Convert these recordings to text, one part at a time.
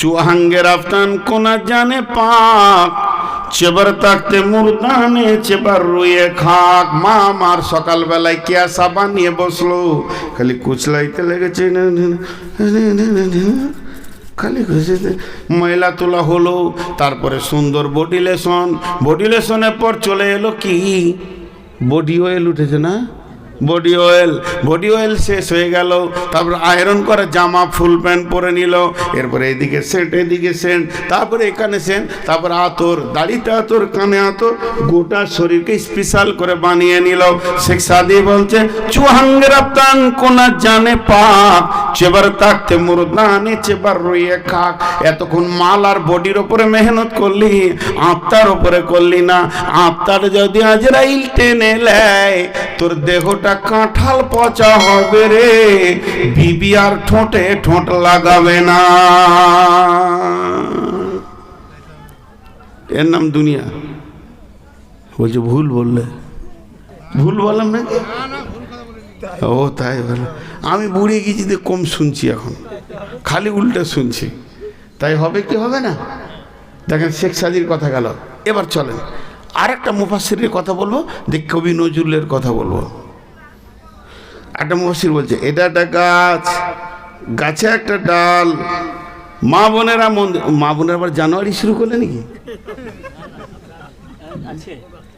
চুহাঙ্গে রাফতান কোনা জানে পাক? চেবার তাকতে মুরদানে চেবার রুয়ে খাক। মা আমার সকালবেলায় কেয়া সাবান নিয়ে বসল। খালি কুচলাইতে লেগেছে খালি ঘুষেতে ময়লা তোলা হলো। তারপরে সুন্দর বডি লেসন। বডি লেসনের পর চলে এলো কি? বডিও এল উঠেছে না? বডি অয়েল বডি অয়েল শেষ হয়ে গেল। তারপর আয়রন করে জামা, ফুল প্যান্ট পরে নিল। এরপরে এদিকে সেন্ট এদিকে সেন্ট তারপরে এখানে সেন্ট তারপর আতর, দাড়িতে আতর, কানে আতর, গোটা শরীরকে স্পেশাল করে বানিয়ে নিল। শেখ সাদি বলছে চুহাঙ্গে রাপ্তান কোনা জানে পাক, চেবার তাকতে মুরদানে চেবার রইয়ে খাক। এতক্ষণ মাল আর বডির ওপরে মেহনত করলি, আত্মার ওপরে করলি না। আত্মার যদি আজরাইল টেনে লেয় তোর দেহটা কাঁঠাল পচা হবে রে। বিবি আর ঠোঁটে ঠোঁট লাগাবে না। এর নাম দুনিয়া। বলছে, ভুল বললে। ভুল বললাম নাকি? ও, তাই বলে আমি বুড়ে গেছি যে কম শুনছি এখন। খালি উল্টে শুনছি। তাই হবে কি হবে না? দেখেন, শেখ সাদির কথা গেল। এবার চলেন। আর একটা মুফাসিরের কথা বলব দেখ কবি নজরুলের কথা বলব। একটা মুফাসির বলছে এটা একটা গাছ গাছে একটা ডাল। মা বোনেরা মন্দির মা বোনের আবার জানুয়ারি শুরু করলে নাকি?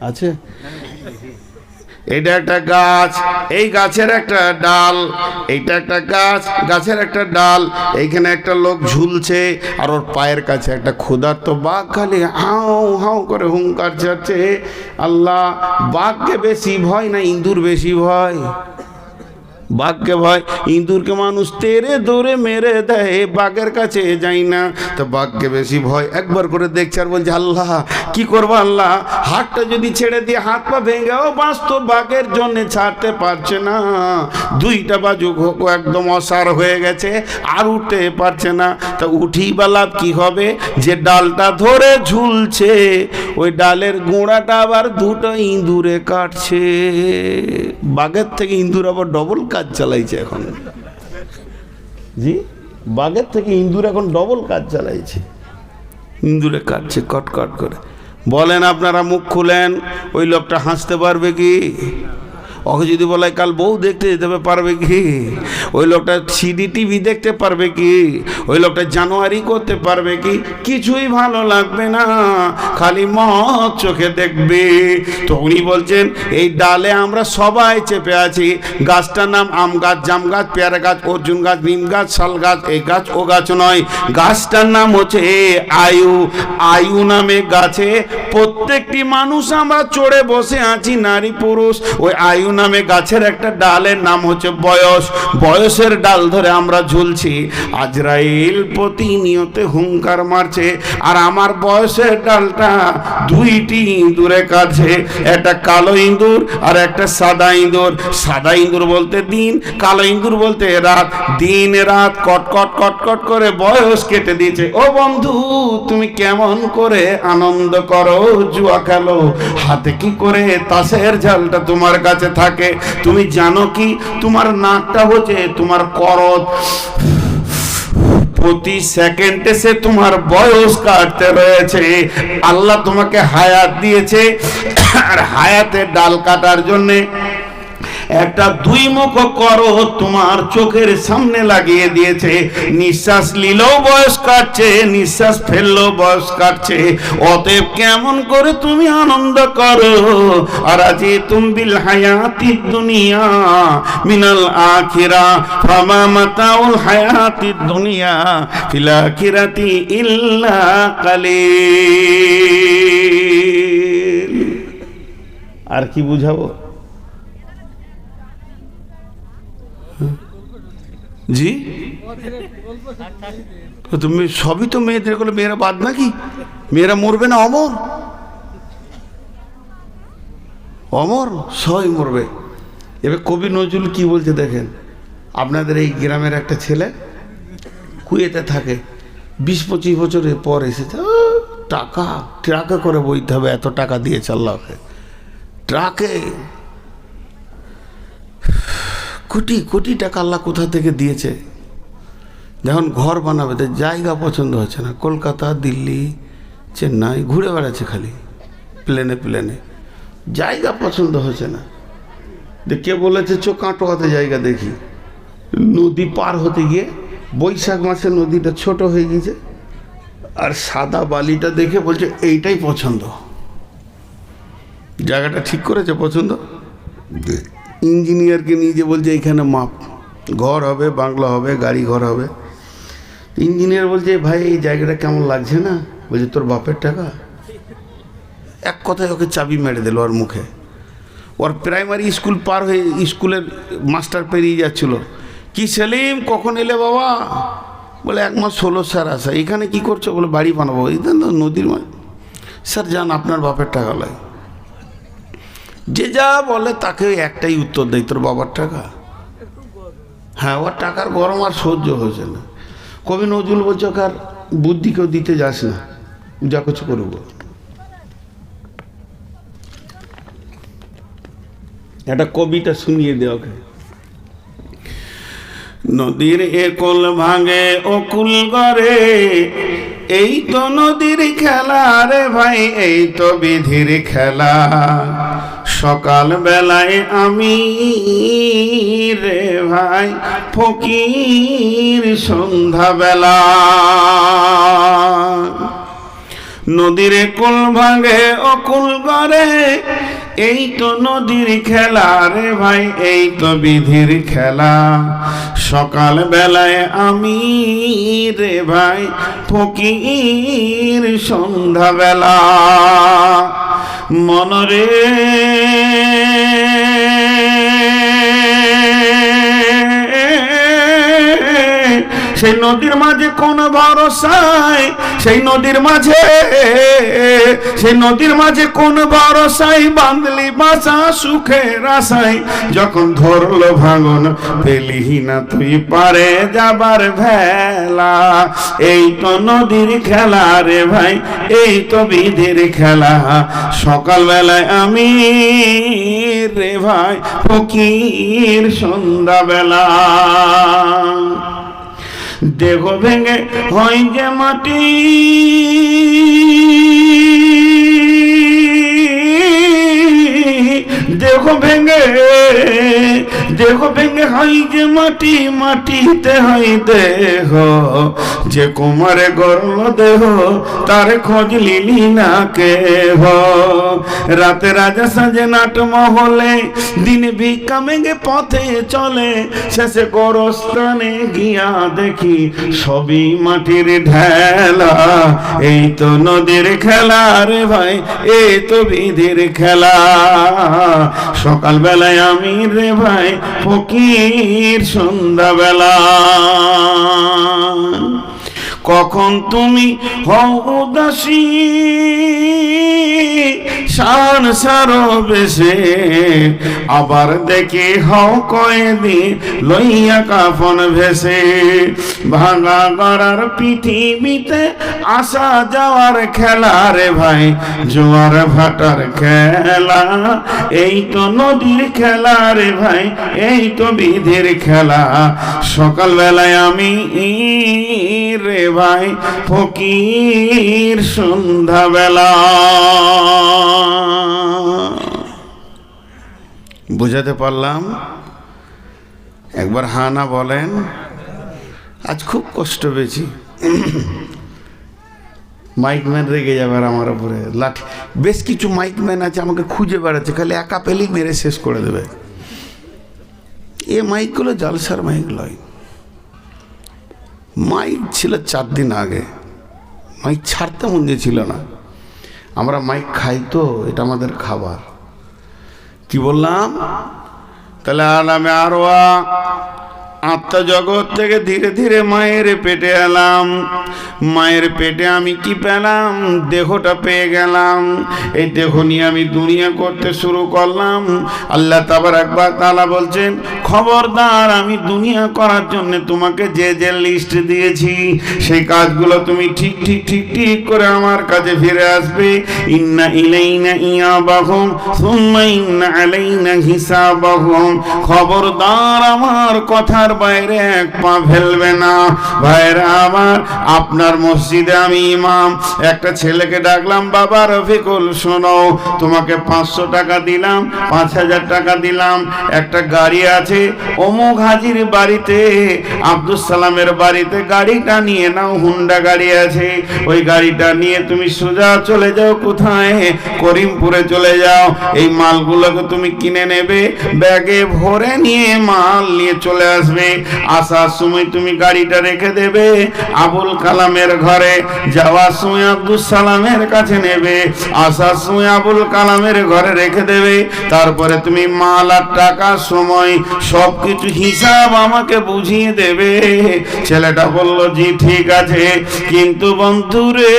আছে। এটা একটা গাছ এই গাছের একটা ডাল এইটা একটা গাছ গাছের একটা ডাল এইখানে একটা লোক ঝুলছে আর ওর পায়ের কাছে একটা ক্ষুধার্ত বাঘ খালি হাও হাও করে হুঙ্কার ছাড়ছে। আল্লাহ বাঘকে বেশি ভয় না ইঁদুর বেশি ভয়? বাঘকে ভয়, ইঁদুরকে মানুষ তেরে দৌড়ে মেরে দেয়, বাঘের কাছে যাই না। তো বাঘকে বেশি ভয়, একবার করে দেখছে আর বলছে, আল্লাহ, কি করব আল্লাহ? হাতটা যদি ছেড়ে দিয়ে হাত পা ভেঙেও বাঁচত বাঘের জন্য ছাড়তে পারছে না। দুইটা বাজু একদম অসার হয়ে গেছে, আর উঠতে পারছে না। তা উঠি বা লাভ কি হবে? যে ডালটা ধরে ঝুলছে, ওই ডালের গোড়াটা আবার দুটো ইঁদুরে কাটছে। বাঘের থেকে ইঁদুর আবার ডবল কাজ চালাইছে এখন। জি? বাঘের থেকে ইন্দুর এখন ডবল কাজ চালাইছে। ইন্দুরে কাটছে কট কট করে। বলেন আপনারা মুখ খুলেন ওই লোকটা হাসতে পারবে কি? ওকে যদি বলে, কাল বউ দেখতে যেতে পারবে কি? ওই লোকটা সিডি টিভি দেখতে পারবে কি? ওই লোকটা জানুয়ারি করতে পারবে কি? কিছুই ভালো লাগবে না, খালি মত চোখে দেখবে। তো উনি বলছেন, এই ডালে আমরা সবাই চেপে আছি। গাছটার নাম আম গাছ, জাম গাছ, পেয়ারা গাছ, অর্জুন গাছ, নিম গাছ, শাল গাছ, এই গাছ ও গাছ নয়। গাছটার নাম হচ্ছে আয়ু। আয়ু নামে গাছে প্রত্যেকটি মানুষ আমরা চড়ে বসে আছি, নারী পুরুষ। ওই আয়ু নামে গাছের একটা ডালের নাম হচ্ছে বয়স। বয়সের ডাল ধরে আমরা ঝুলছি। আজরাইল প্রতিনিয়ত হুঙ্কার মারছে। আর আমার বয়সের ডালটা দুইটি ইঁদুরে কাছে একটা কালো ইঁদুর আর একটা সাদা ইঁদুর। সাদা ইঁদুর বলতে দিন, কালো ইঁদুর বলতে রাত। দিন, রাত কট কট কট কট করে বয়স কেটে দিয়েছে। ও বন্ধু, তুমি কেমন করে আনন্দ করো, জুয়া খেলো। হাতে কি করে তাসের ঝালটা তোমার কাছে থাকে তুমি জানো কি? তোমার নাকটা হচ্ছে তোমার করত প্রতি সেকেন্ডে সে তোমার বয়স কাটতে রয়েছে। আল্লাহ তোমাকে হায়াত দিয়েছে। আর হায়াতের ডাল কাটার জন্যে একটা দুই মুখ করো তোমার চোখের সামনে লাগিয়ে দিয়েছে। নিঃশ্বাস নিলেও বয়স কাটছে, নিঃশ্বাস ফেললেও বয়স কাটছে। অতএব কেমন করে তুমি আনন্দ করো? আর আজি তুমি বিল হায়াতি দুনিয়া মিনাল আখিরা, ফামা মাতাউল হায়াতি দুনিয়া ফিল আখিরাতি ইল্লা কালিল। আর কি বুঝাবো? জি? তুমি সবই তো মেয়েদেরগুলো মেয়েরা বাদ নাকি? মেয়েরা মরবে না অমর? অমর? সবাই মরবে। এবার কবি নজরুল কি বলছে দেখেন? আপনাদের এই গ্রামের একটা ছেলে কুয়েতে থাকে। বিশ পঁচিশ বছরের পর এসেছে। টাকা, ট্রাকে করে বইতে হবে, এত টাকা দিয়েছে আল্লাহকে। ট্রাকে কোটি কোটি টাকা আল্লাহ কোথা থেকে দিয়েছে? যখন ঘর বানাবে তো জায়গা পছন্দ হচ্ছে না। কলকাতা, দিল্লি, চেন্নাই, ঘুরে বেড়াচ্ছে খালি, প্লেনে প্লেনে। জায়গা পছন্দ হচ্ছে না। যে কে বলেছে চো কাঁটো হাতে জায়গা দেখি। নদী পার হতে গিয়ে, বৈশাখ মাসে নদীটা ছোট হয়ে গেছে আর সাদা বালিটা দেখে বলছে, এইটাই পছন্দ। জায়গাটা ঠিক করেছে, পছন্দ? ইঞ্জিনিয়ারকে নিয়ে যে বলছে, এখানে মাপ, ঘর হবে, বাংলা হবে, গাড়ি ঘর হবে। ইঞ্জিনিয়ার বলছে, ভাই, এই জায়গাটা কেমন লাগছে না? বলছে, তোর বাপের টাকা? এক কথায় ওকে চাবি মেরে দিল ওর মুখে। ওর প্রাইমারি স্কুল পার হয়ে স্কুলের মাস্টার পেরিয়ে যাচ্ছিল। কি সেলিম, কখন এলে বাবা? বলে, এক মাস ষোলো স্যার আসা, এখানে কি করছ? বলে, বাড়ি বানাবো। এই তো নদীর মাঝ স্যার, যান, আপনার বাপের টাকা লাগে। যে যা বলে তাকে একটাই উত্তর দেয় তোর বাবার টাকা? হ্যাঁ ওর টাকার গরম আর সহ্য হয়েছে না। কবি নজরুল বলছে কার বুদ্ধি কেউ দিতে যাস না, যা কিছু করব একটা কবিটা শুনিয়ে দেওয়া ওকে। নদীর একল ভাঙে অকুল করে এই তো নদীর খেলা রে ভাই, এই তো বিধির খেলা। সকাল বেলায় আমি রে ভাই, ফকির সন্ধ্যা বেলা নদীর কুল ভাঙে অকুল করে এই তো নদীর খেলা রে ভাই, এই তো বিধির খেলা। সকাল বেলায় আমি রে ভাই, ফকির সন্ধ্যা বেলা মনরে সেই নদীর মাঝে কোন ভরসায়? সেই নদর মাঝে, সেই নদীর মাঝে কোন ভরসায়? বাঁধলি বাসা সুখের যখন ধরলো ভাঙন পেলিহি না তুই পারে যাবার ভেলা। এই তো নদীর খেলা রে ভাই, এই তো বিধির খেলা। সকালবেলায় আমি রে ভাই, ফকির সন্ধ্যাবেলা। দেহ ভেঙে হয় যে মাটি। দেহ ভেঙে দেহ ভেঙে হয় যে মাটি, মাটিতে হয় দেহ। যে কুমারে গর্ল দেহ, তার খোঁজ লিলি না কেহ। রাতে রাজা সাজে নাট মহলে, দিন মেঘে পথে চলে। শেষে গোরস্থানে গিয়া দেখি সবই মাটির ঢেলা। এই তো নদীর খেলা রে ভাই, এই তো বিধির খেলা। সকালবেলায় আমি রে ভাই ফকির সন্ধ্যাবেলা। কখন তুমি হও শান সারো বেশে। আবার দেখি হও কয়েদি লইয়া কাফন ভেসে। ভাঙা গড়ার পৃথিবীতে আসা যাওয়ার খেলা রে ভাই, জোয়ার ভাটার খেলা। এই তো নদীর খেলা রে ভাই, এই তো বিধির খেলা। সকালবেলায় আমি রে ভাই, ফকির সন্ধ্যাবেলা। বুঝাতে পারলাম? একবার হানা বলেন। আজ খুব কষ্ট পেয়েছি। মাইকম্যান রেগে যাবে আর আমার উপরে। লাঠি। বেশ কিছু মাইকম্যান আছে আমাকে খুঁজে বেড়াচ্ছে, খালি একা পেলেই মেরে শেষ করে দেবে। এ মাইকগুলো জালসার মাইক লয়। মাইক ছিল চার দিন আগে। মাইক ছাড়তে মন ছিল না। আমরা মাইক খাই তো, এটা আমাদের খাবার। কি বললাম? তাহলে আলামে আরোয়া আত্মজগৎ থেকে ধীরে ধীরে মায়ের পেটে এলাম। মায়ের পেটে আমি কি পেলাম? দেহটা পেয়ে গেলাম। এই দেহ নিয়ে আমি দুনিয়া করতে শুরু করলাম। আল্লাহ তাবার একবার তালা বলছেন, খবরদার, আমি দুনিয়া করার জন্য তোমাকে যে যে লিস্ট দিয়েছি, সেই কাজগুলো তুমি ঠিক ঠিক ঠিক ঠিক করে আমার কাছে ফিরে আসবে। ইন্না ইলাইনা ইয়া বাহুম সুম্মা ইন্না আলাইনা হিসাবাহুম। খবরদার, আমার কথার বাইরে এক পা ফেলবে না। ভাইরা আমার, আপনার মসজিদে আমি ইমাম। একটা ছেলেকে ডাকলাম, বাবা রফিকুল, শোনো, তোমাকে পাঁচশো টাকা দিলাম, পাঁচ হাজার টাকা দিলাম, একটা গাড়ি আছে, অমুক হাজির বাড়িতে আব্দুল সালামের বাড়িতে গাড়িটা নিয়ে নাও, হুন্ডা গাড়ি আছে, ওই গাড়িটা নিয়ে তুমি সোজা চলে যাও, কোথায়? করিমপুরে চলে যাও, এই মালগুলোকে তুমি কিনে নেবে, ব্যাগে ভরে নিয়ে মাল নিয়ে চলে আসবে। আসার সময় তুমি গাড়িটা রেখে দেবে। আবুল কালামের ঘরে যাওয়ার সময় আব্দুল সালামের কাছে নেবে। আসার সময় আবুল কালামের ঘরে রেখে দেবে। তারপরে তুমি মাল আর টাকার সময় সব কিছু হিসাব আমাকে বুঝিয়ে দেবে। ছেলেটা বলল, জি, ঠিক আছে। কিন্তু বন্ধুরে,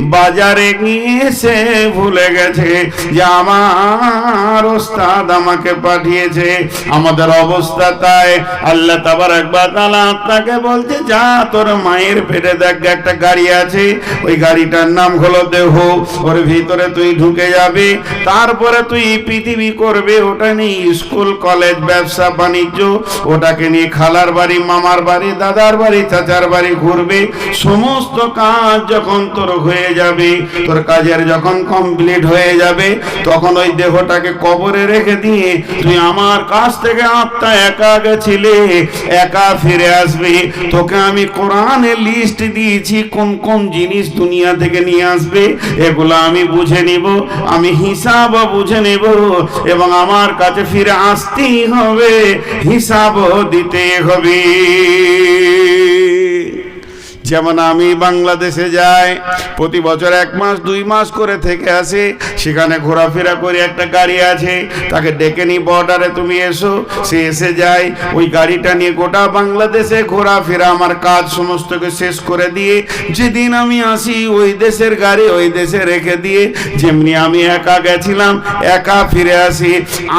বাজারে গিয়ে সে ভুলে গেছে যে আমার ওস্তাদ আমাকে পাঠিয়েছে। আমাদের অবস্থা তাই। আল্লাহ তাবার একবার তালা আপনাকে বলছে, যা তোর মায়ের পেটে দেখ, একটা গাড়ি আছে, ওই গাড়িটার নাম হলো দেহ, ওর ভিতরে তুই ঢুকে যাবে, তারপরে তুই পৃথিবী করবে, ওটা নিয়ে স্কুল, কলেজ, ব্যবসা, বাণিজ্য, ওটাকে নিয়ে খালার বাড়ি, মামার বাড়ি, দাদার বাড়ি, চাচার বাড়ি ঘুরবে, সমস্ত কাজ যখন তোর হয়ে যাবে, তোর কাজের যখন কমপ্লিট হয়ে যাবে, তখন ওই দেহটাকে কবরে রেখে দিয়ে তুই আমার কাছ থেকে আত্মা একা গেছিলে একা ফিরে আসবে? তোকে আমি কোরআনে লিস্ট দিয়েছি, কোন কোন জিনিস দুনিয়া থেকে নিয়ে আসবে? এগুলো আমি বুঝে নিব, আমি হিসাব বুঝে নেব, এবং আমার কাছে ফিরে আসতেই হবে হিসাব দিতে হবে। যেমন আমি বাংলাদেশে যাই, প্রতি বছর এক মাস, দুই মাস করে থেকে আসি, সেখানে ঘোরাফেরা করে, একটা গাড়ি আছে, তাকে ডেকে নি বর্ডারে তুমি এসো, সে এসে যায়, ওই গাড়িটা নিয়ে গোটা বাংলাদেশে ঘোরাফেরা, আমার কাজ সমস্তকে শেষ করে দিয়ে, যেদিন আমি আসি, ওই দেশের গাড়ি, ওই দেশে রেখে দিয়ে, যেমনি আমি একা গেছিলাম, একা ফিরে আসি,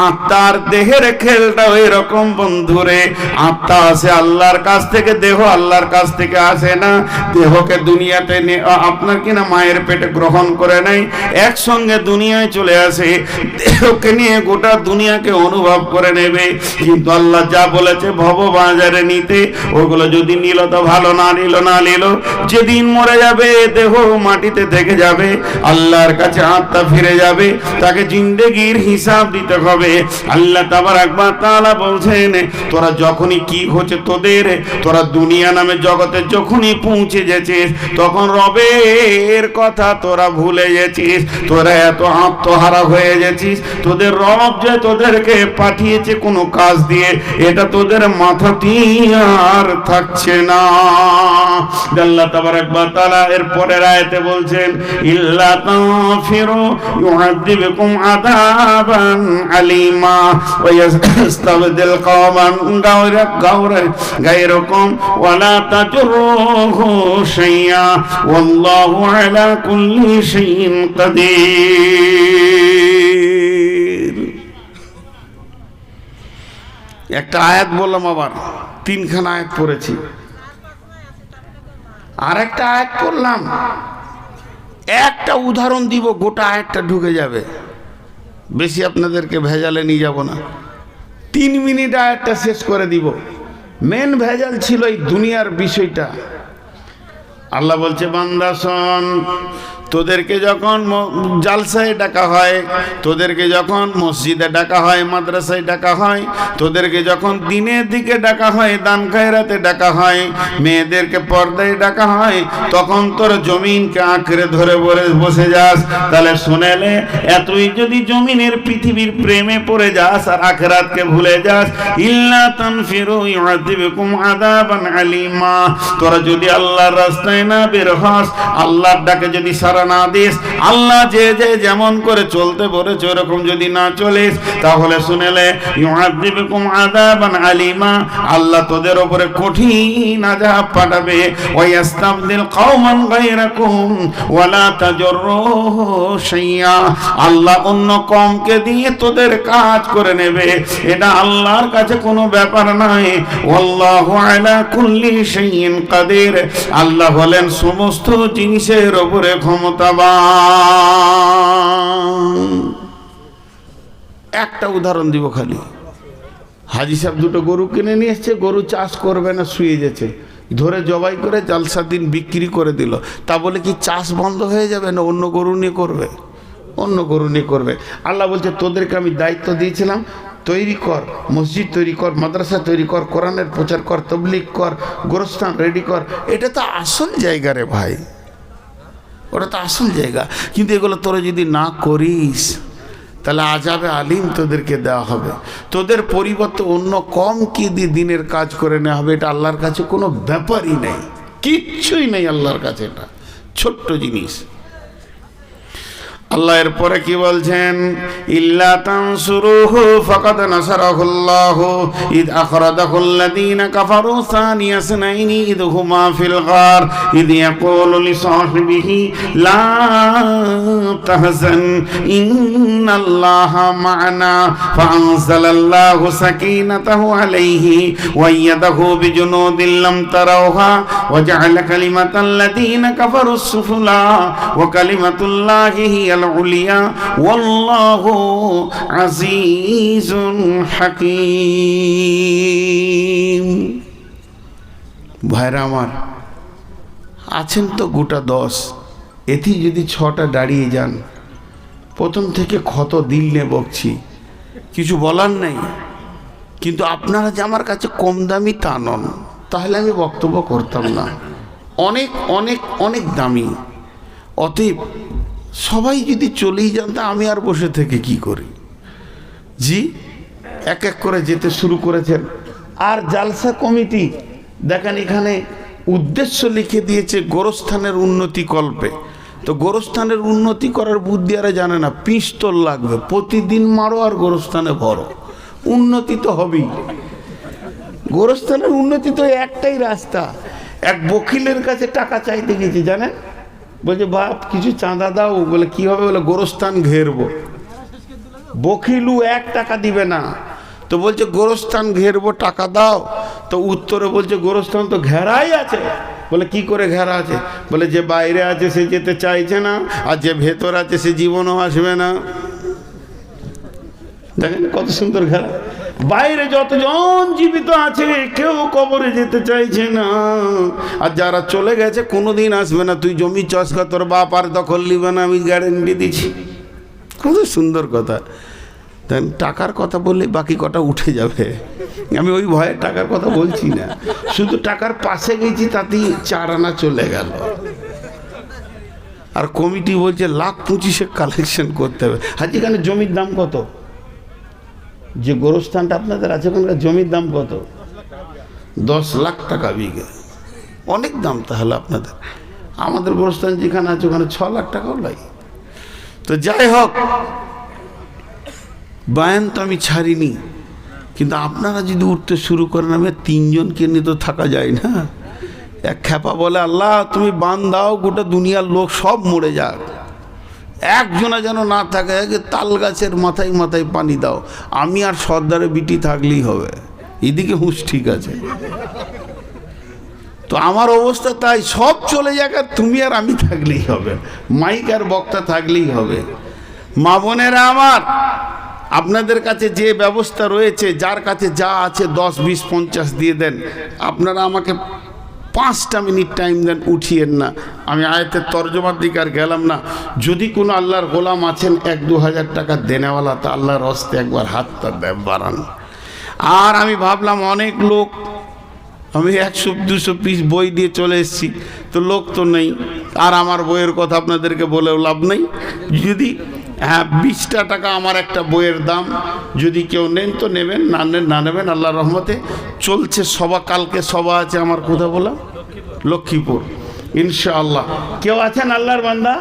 আত্মার দেহের খেলটা ওই রকম বন্ধুরে, আত্মা আসে আল্লাহর কাছ থেকে, দেহ আল্লাহর কাছ থেকে আসে না দেহকে দুনিয়াতে নে- আপনার কিনা মায়ের পেটে গ্রহণ করে নাই, একসঙ্গে দুনিয়ায় চলে আসে, দেহকে নিয়ে গোটা দুনিয়াকে অনুভব করে নেবে। কিন্তু আল্লাহ যা বলেছে ভব বাজারে নিতে, ওগুলো যদি নিল তো ভালো, না নিল না নিল, যেদিন মরে যাবে, দেহ মাটিতে থেকে যাবে, আল্লাহর কাছে আত্মা ফিরে যাবে, তাকে জিন্দেগির হিসাব দিতে হবে। আল্লাহ তাবার একবার তাআলা বলছেন, তোরা যখনই কি হচ্ছে তোদের, তোরা দুনিয়া নামে জগতে যখনই পৌঁছে গেছিস। তখন রবের কথা তোরা ভুলে গেছিস। তোরা এত আত্মহারা হয়ে গেছিস। তোদের রব যে তোদেরকে পাঠিয়েছে কোনো কাজ দিয়ে, এটা তোদের মাথাতেই আর থাকছে না। আল্লাহ তাবারাক তাআলা এর পরের আয়াতে বলছেন, ইল্লা তাফিরু ইউআযিবুকুম আযাবান আলিমা ওয়া ইয়াস্তাবদিল কওমান গায়রা গায়রা গায়রাকুম শাইয়া ওয়াল্লাহু আলা কুল্লি শাইইন কাদির একটা আয়াত বললাম আবার, তিনখানা আয়াত পড়েছি। আর একটা আয়াত করলাম একটা উদাহরণ দিব, গোটা আয়াতটা ঢুকে যাবে। বেশি আপনাদেরকে ভেজালে নিয়ে যাব না। তিন মিনিট আয়াতটা শেষ করে দিব। মেন ভেজাল ছিল এই দুনিয়ার বিষয়টা। আল্লাহ বলছে বান্দাসন তোদেরকে যখন জালসায় ডাকা হয়, তোদেরকে যখন মসজিদে ডাকা হয়, মাদ্রাসায় ডাকা হয়, তোদেরকে যখন দিনের দিকে ডাকা হয়, দান খায়রাতে ডাকা হয়, মেয়েদেরকে পর্দায় ডাকা হয়, তখন তোর জমিনকে আঁকড়ে ধরে বলে বসে যাস। তাহলে শুনেলে এতই যদি জমিনের পৃথিবীর প্রেমে পড়ে যাস আর আখরাতকে ভুলে যাস, ইল্লা তানফিরু ইউআযিবুকুম আযাবান আলিমা। তোরা যদি আল্লাহর রাস্তায় না বের হস, আল্লাহর ডাকে যদি সারা না দিস। আল্লাহ যে যে যেমন করে চলতে বলেছে, ওরকম যদি না চলিস, তাহলে শুনেলে আলিমা। আল্লাহ তোদের উপরে কঠিন আযাব পাঠাবে। ওয়া ইয়াস্তাবদিল কওমান গায়রাকুম ওয়ালা তাজরুহু শাইয়া। আল্লাহ অন্য কমকে দিয়ে তোদের কাজ করে নেবে। এটা আল্লাহর কাছে কোনো ব্যাপার নয়। আল্লাহু আলা কুল্লি শাইইন আল্লাহ বলেন, সমস্ত জিনিসের উপরে একটা উদাহরণ দিব খালি। হাজি সাহেব দুটো গরু কিনে নিয়ে এসছে গরু চাষ করবে না শুয়ে গেছে। ধরে জবাই করে জালসার দিন বিক্রি করে দিল। তা বলে কি চাষ বন্ধ হয়ে যাবে না অন্য গরু নিয়ে করবে? অন্য গরু নিয়ে করবে। আল্লাহ বলছে তোদেরকে আমি দায়িত্ব দিয়েছিলাম তৈরি কর মসজিদ তৈরি কর মাদ্রাসা তৈরি কর কোরআনের প্রচার কর তবলিক কর গোরস্থান রেডি কর। এটা তো আসল জায়গা রে ভাই। ওটা তো আসল জায়গা। কিন্তু এগুলো তোরা যদি না করিস, তাহলে আজাবে আলিম তোদেরকে দেওয়া হবে। তোদের পরিবর্তে অন্য কম কি দিয়ে দিনের কাজ করে নেওয়া হবে, এটা আল্লাহর কাছে কোনো ব্যাপারই নেই। কিচ্ছুই নেই আল্লাহর কাছে এটা। ছোট্ট জিনিস। আল্লাহ এরপরে কি বলছেন? ইল্লা তানসুরুহু ফাকাদ নাসারাহুল্লাহু ইদ আখরাজাহুল্লাযীনা কাফারু সানিয়া সানাইনি ইদ হুমা ফিল গার ইদ ইয়াকুলু লিসাহিবিহি লা তাহজান ইন্নাল্লাহা মা'না ফাআনজালাল্লাহু সাকিনাতাহু আলাইহি ওয়া ইয়াদাহু বিজুনুদিন লাম তারাওহা ওয়া জা'ala কালিমাতাল্লাযীনা কাফারু সুফলা ওয়া কালিমাতুল্লাহি হিয়া العليا والله عزيز حكيم ভাইরা আমার আছেন তো গোটা দশ এতে যদি ছটা দাঁড়িয়ে যান প্রথম থেকে ক্ষত দিল্লে বকছি কিছু বলার নেই কিন্তু আপনারা যে আমার কাছে কম দামি তা নন তাহলে আমি বক্তব্য করতাম না অনেক অনেক অনেক দামি অতএব সবাই যদি চলেই যান, তা আমি আর বসে থেকে কি করি? জি, এক এক করে যেতে শুরু করেছেন। আর জালসা কমিটি, দেখেন এখানে উদ্দেশ্য লিখে দিয়েছে গোরস্থানের উন্নতি কল্পে। তো গোরস্থানের উন্নতি করার বুদ্ধি আরে জানে না, পিস্তল লাগবে। প্রতিদিন মারো আর গোরস্থানে ভরো। উন্নতি তো হবেই। গোরস্থানের উন্নতি তো একটাই রাস্তা। এক বকিলের কাছে টাকা চাইতে গেছি, জানেন? বলছে, বাপ, কিছু চাঁদা দাও। বলে, কি হবে? বলে, গোরস্থান ঘেরবো। বকিলু এক টাকা দিবে না। তো বলছে, গোরস্থান ঘেরবো, টাকা দাও। তো উত্তরে বলছে, গোরস্থান তো ঘেরাই আছে। বলে, কি করে ঘেরা আছে? বলে, যে বাইরে আছে, সে যেতে চাইছে না, আর যে ভেতর আছে, সে জীবনও আসবে না। দেখেন কত সুন্দর ঘেরা। বাইরে যতজন জীবিত আছে, কেউ কবরে যেতে চাইছে না। আর যারা চলে গেছে, কোনোদিন আসবে না। তুই জমি চসকা তোর বাপ আর দখল নিবে না, আমি গ্যারেন্টি দিচ্ছি। কত সুন্দর কথা। দেন টাকার কথা বললে বাকি কটা উঠে যাবে। আমি ওই ভয়ে টাকার কথা বলছি না। শুধু টাকার পাশে গেছি, তাতেই চার আনা চলে গেল। আর কমিটি বলছে, লাখ পঁচিশে কালেকশন করতে হবে। আর যেখানে জমির দাম কত? যে গোরস্থানটা আপনাদের আছে ওখানকার জমির দাম কত? দশ লাখ টাকা বিঘে। অনেক দাম তাহলে আপনাদের। আমাদের গোরস্থান যেখানে আছে ওখানে ছ লাখ টাকাও লাগে। তো যাই হোক, বায়ান তো আমি ছাড়িনি, কিন্তু আপনারা যদি উঠতে শুরু করেন, আমি তিনজনকে নিয়ে তো থাকা যায় না। এক খ্যাপা বলে, আল্লাহ, তুমি বান দাও, গোটা দুনিয়ার লোক সব মরে যাক। একজনা যেন না থাকে তাল গাছের মাথায় মাথায় পানি দাও। আমি আর সর্দারে বিটি থাকলেই হবে। এদিকে হুঁশ ঠিক আছে। তো আমার অবস্থা তাই, সব চলে যাক আর তুমি আর আমি থাকলেই হবে। মাইক আর বক্তা থাকলেই হবে। মা বোনেরা আমার, আপনাদের কাছে যে ব্যবস্থা রয়েছে, যার কাছে যা আছে দশ, বিশ, পঞ্চাশ দিয়ে দেন। আপনারা আমাকে পাঁচটা মিনিট টাইম দেন, উঠিয়েন না। আমি আয়তের তর্জমার দিকে আর গেলাম না। যদি কোনো আল্লাহর গোলাম আছেন, এক দু হাজার টাকা দেনেওয়ালা, তা আল্লাহর হস্তে একবার হাতটা দেন, বাড়ান। আর আমি ভাবলাম, অনেক লোক, আমি একশো, দুশো পিস বই দিয়ে চলে এসেছি, তো লোক তো নেই। আর আমার বইয়ের কথা আপনাদেরকে বলেও লাভ নেই। যদি হ্যাঁ বিশটা টাকা আমার একটা বইয়ের দাম। যদি কেউ নেন তো নেবেন, না নেন, না নেবেন আল্লাহ রহমতে চলছে সবা কালকে সভা আছে আমার কোথা বলা। লক্ষ্মীপুর, ইনশাআল্লাহ। কেউ আছেন আল্লাহর বান্দা?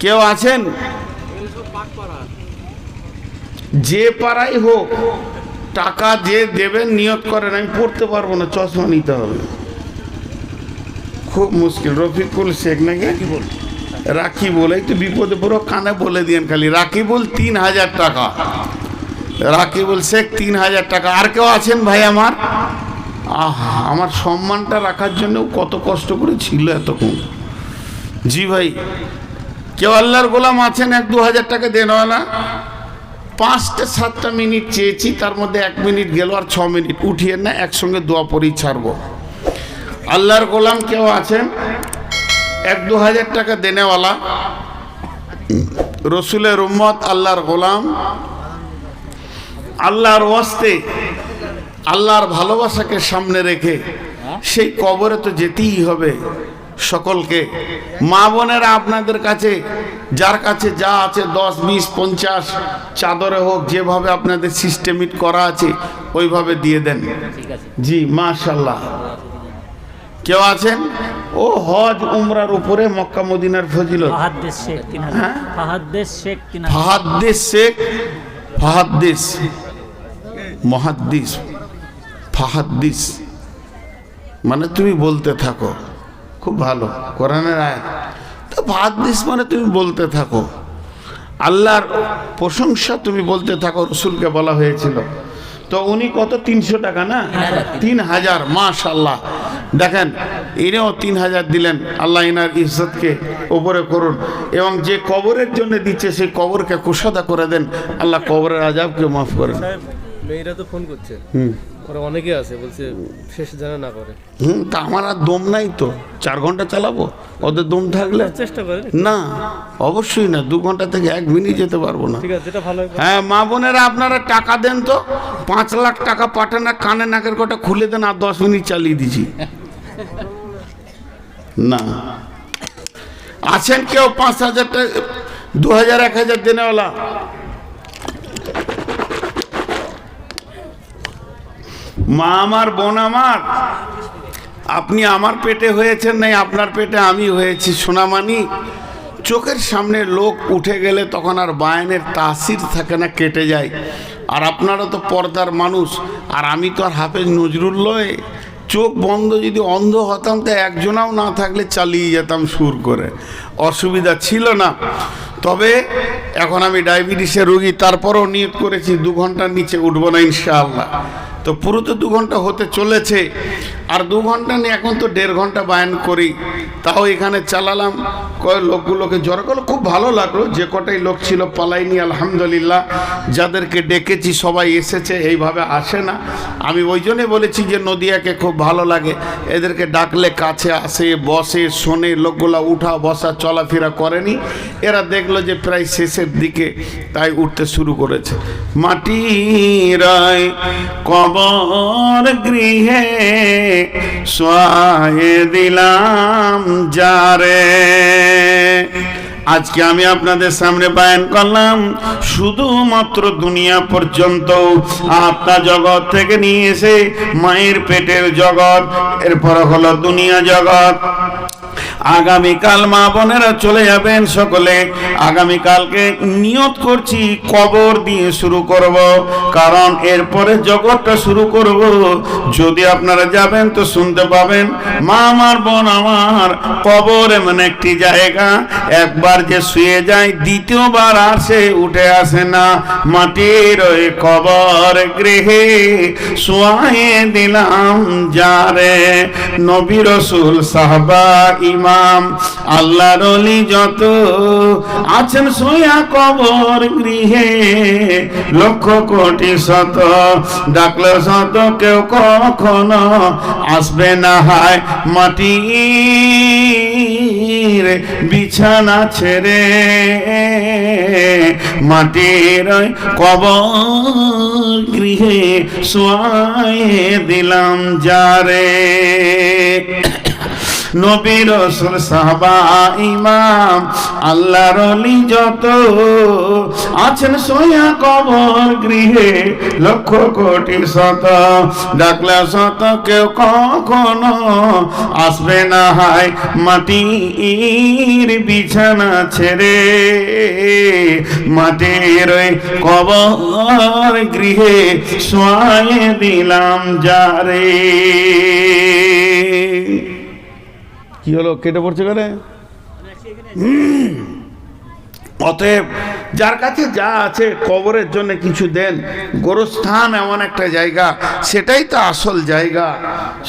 কেউ আছেন? যে পাড়াই হোক, টাকা যে দেবেন, নিয়ত করেন, আমি পড়তে পারব না, চশমা নিতে হবে। খুব মুশকিল। রফিকুল শেখ নাকি? রাখি বলে, একটু বিপদে পুরো কানে বলে দিয়েন খালি রাকিবুল তিন হাজার টাকা। রাকিবুল শেখ, তিন হাজার টাকা। আর কেউ আছেন ভাই আমার? আহা, আমার সম্মানটা রাখার জন্য কত কষ্ট করে ছিল এতক্ষণ। জি ভাই, কেউ আল্লাহর গোলাম আছেন, এক দু হাজার টাকা দেনওয়ালা পাঁচটা, সাতটা মিনিট চেয়েছি, তার মধ্যে এক মিনিট গেল আর ছ মিনিট। উঠিয়ে না, একসঙ্গে দোয়া পরেই ছাড়বো। আল্লাহর গোলাম কেউ আছেন? এক দু হাজার টাকা দেনেওয়ালা। রসুলের উম্মত আল্লাহর গোলাম। আল্লাহর ওয়াস্তে আল্লাহর ভালোবাসাকে সামনে রেখে সেই কবরে তো যেতেই হবে সকলকে। মা বোনেরা আপনাদের কাছে যার কাছে যা আছে দশ বিশ পঞ্চাশ চাদরে হোক যেভাবে আপনাদের সিস্টেমিট করা আছে ওইভাবে দিয়ে দেন। জি মাশাল্লাহ কেউ আছেন? ও হজ উমরার উপরে মক্কা মদিনার ফজিলত। ফাহাদ্দেশ শেখ তিন হ্যাঁ? ফাহাদ্দেশ শেখ তিন ফাহাদ্দিস শেখ ফাহাদ্দিস মহাদ্দিস ফাহাদ্দিস মানে তুমি বলতে থাকো। খুব ভালো কোরআনের আয়াত। তো ফাহাদ্দিস মানে তুমি বলতে থাকো। আল্লাহর প্রশংসা তুমি বলতে থাকো রসুলকে বলা হয়েছিল। তো উনি কত? তিনশো টাকা না? তিন হাজার মাশাল্লাহ দেখেন ইনিও তিন হাজার দিলেন। আল্লাহ ইনার ইজতকে ওপরে করুন। এবং যে কবরের জন্য দিচ্ছে সেই কবরকে কুশাদা করে দেন। আল্লাহ কবরের আজাবকে মাফ করেন। সাহেব মেয়েরা তো ফোন করছে। হুম। ওরা অনেকে আছে বলছে শেষ যেন না করে। হুম তা আমার আর দম নাই তো। চার ঘণ্টা চালাবো? ওদের দম থাকলে চেষ্টা করেন না অবশ্যই না দু ঘণ্টা থেকে এক মিনিট যেতে পারব না। ঠিক আছে যেটা ভালো হ্যাঁ। মা বোনেরা আপনারা টাকা দেন তো। পাঁচ লাখ টাকা পাঠান না কানে নাকের কটা খুলে দেন আর দশ মিনিট চালিয়ে দিছি। না। আছেন কেউ পাঁচ হাজার টাকা দু হাজার এক হাজার দেনেওয়ালা? মা আমার, বোন আমার, আপনি আমার পেটে হয়েছেন নাই, আপনার পেটে আমি হয়েছি, সোনামানি। চোখের সামনে লোক উঠে গেলে তখন আর বায়নের তাসির থাকে না, কেটে যায়। আর আপনারা তো পর্দার মানুষ, আর আমি তো আর হাফেজ নজরুল লয়। চোখ বন্ধ যদি অন্ধ হতাম, তো একজনাও না থাকলে চালিয়ে যেতাম সুর করে। অসুবিধা ছিল না। তবে এখন আমি ডায়াবেটিসের রোগী, তারপরও নিয়োগ করেছি, দু ঘণ্টার নিচে উঠবো না ইনশাআল্লাহ। তো পুরো তো দু ঘণ্টা হতে চলেছে। আর দু ঘণ্টা নিয়ে এখন তো দেড় ঘণ্টা বায়ান করি। তাও এখানে চালালাম। কয় লোকগুলোকে জ্বর করল। খুব ভালো লাগল। যে কটাই লোক ছিল পালাইনি আলহামদুলিল্লাহ। যাদেরকে ডেকেছি, সবাই এসেছে। এইভাবে আসে না। আমি ওই জন্যে বলেছি যে নদিয়াকে খুব ভালো লাগে। এদেরকে ডাকলে কাছে আসে, বসে, শোনে, লোকগুলা উঠা, বসা, চলাফেরা করেনি। এরা দেখল যে প্রায় শেষের দিকে তাই উঠতে শুরু করেছে। মাটির কবর গৃহে সোয়ে দিলাম যারে। আজকে আমি আপনাদের সামনে বায়ান করলাম, শুধুমাত্র দুনিয়া পর্যন্ত আত্মা জগৎ থেকে নিয়ে এসে মায়ের পেটের জগৎ, এরপর হলো দুনিয়া জগৎ। আগামীকাল মা বোনেরা চলে যাবেন সকলে। আগামীকালকে নিয়ত করছি, কবর দিয়ে শুরু করব। কারণ এরপরে জগৎটা শুরু করব। যদি আপনারা যাবেন তো শুনতে পাবেন, মা আমার বোন আমার কবর এমন একটি জায়গা। একবার যে শুয়ে যায়, দ্বিতীয়বার আর সে উঠে আসে না। মাটির ওই কবর গৃহে শোয়ে দিলাম যারে। নবী রসুল সাহবা ইমাম আল্লাহর অলি যত আছেন সোয়া কবর গৃহে, লক্ষ কোটি শত, ডাকলে শত কেউ কখনো আসবে না হায় মাটির বিছানা ছেড়ে। মাটির কবর গৃহে সোয়ায়ে দিলাম যারে। নবী রসুল, সাহবা, ইমাম, আল্লাহর অলি যত আছেন সোয়া কবর গৃহে, লক্ষ কোটি শত, ডাকলা শত কেউ কখনো আসবে না, হায় মাটির বিছানা ছেড়ে। মাটির কবর গৃহে সোয়ে দিলাম যারে। কি হলো? কেটে পড়ছে কেন অতএব যার কাছে যা আছে কবরের জন্য কিছু দেন, গোরস্থান এমন একটা জায়গা, সেটাই তো আসল জায়গা।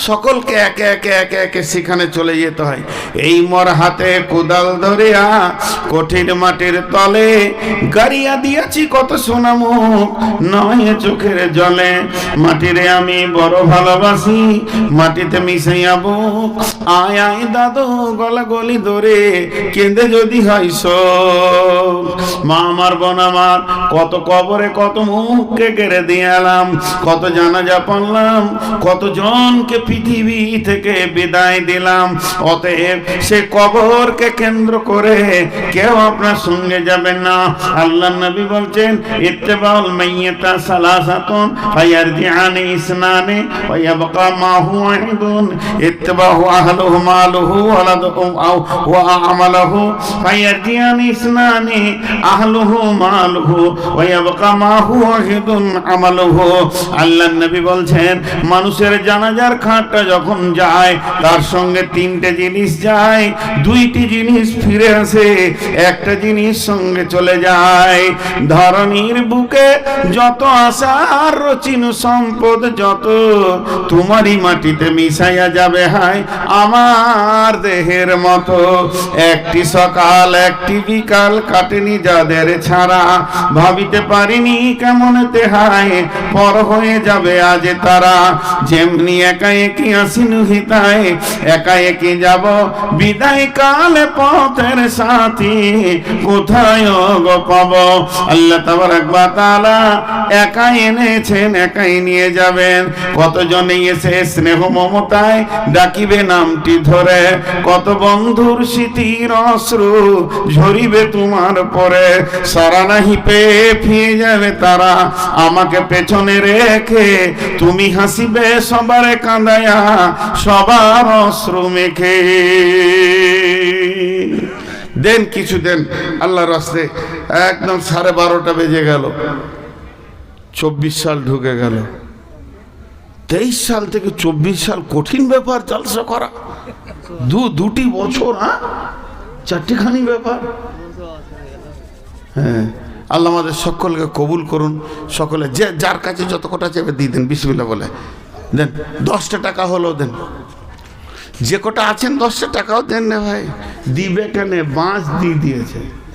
সকলকে একে একে একে একে সেখানে চলে যেতে হয়। এই মর হাতে কোদাল ধরিয়া, কঠিন মাটির তলে গাড়িয়া দিয়াছি কত সোনামুখ নয় চোখের জলে। মাটিরে আমি বড় ভালোবাসি, মাটিতে মিশাইয়া বুক। আয় আয় দাদু গলা গলি ধরে, কেঁদে যদি হয় শোক মা আমার বোন আমার। কত কবরে কত মুখকে কেড়ে দিয়ে এলাম, কত জানাজা পড়লাম কত জনকে পৃথিবী থেকে বিদায় দিলাম। অতএব সে কবরকে কেন্দ্র করে কেউ আপনার সঙ্গে যাবেন না। আল্লাহ নবী বলছেন, ইত্তেবাউল মাইয়াতা সালাসাতুন ফায়ারজিআনি ইসনানি ওয়ায়াবকা মা হুয়া ওয়াহিদুন ইত্তেবাহু আহলুহু মালুহু ওয়ালাদুহু ওয়া আমালুহু ফায়ারজিআনি ইসনানি আহলুহু মালুহু ওয়ায়াবকা মা হুয়া ওয়াহিদুন আমালুহু। আল্লাহ নবী বলছেন, মানুষের জানাজার খাটটা যখন যায়, তার সঙ্গে তিনটে জিনিস যায়, দুইটি জিনিস ফিরে আসে, একটা জিনিস সঙ্গে চলে যায়। ধরনীর বুকে যত আশার রচিন সম্পদ, যত তোমারই মাটিতে মিশাইয়া যাবে হায় আমার দেহের মতো। একটি সকাল, একটি বিকাল কাটেনি যাদের ছাড়া ভাবিতে পারিনি কেমন তেহায়। পর হয়ে যাবে আজ তারা। যেমনি একা একই আসিনু হিতায়, একা একই যাব বিদায় কালে পথের সাথী। কোথায় গো পাব? আল্লাহ তাবারাক তাআলা একাই এনেছেন, একাই নিয়ে যাবেন। কতজনে এসে স্নেহ মমতায় ডাকিবে নামটি ধরে। কত বন্ধুর স্মৃতির অশ্রু ঝরিবে তোমার পরে। সারা নাহি পেয়ে ফিরে যাবে তারা। আমাকে পেছনে রেখে তুমি হাসিবে সবারে কাঁদায়া, সবার অশ্রু মেখে। দেন কিছু দেন, আল্লাহর রাস্তে একদম সাড়ে বারোটা বেজে গেল। চব্বিশ সাল ঢুকে গেল। তেইশ সাল থেকে চব্বিশ সাল কঠিন ব্যাপার, জলসা করা। দু দুটি বছর হ্যাঁ? চারটিখানি ব্যাপার। হ্যাঁ। আল্লাহ আমাদের সকলকে কবুল করুন। সকলে যে, যার কাছে যত কটা চেপে দিয়ে দেন বিসমিল্লা বলে। দেন, দশটা টাকা হলো দেন। যে কটা আছেন দশটা টাকাও দেন না ভাই। দিবে কেন বাঁশ দিয়ে দিয়েছে।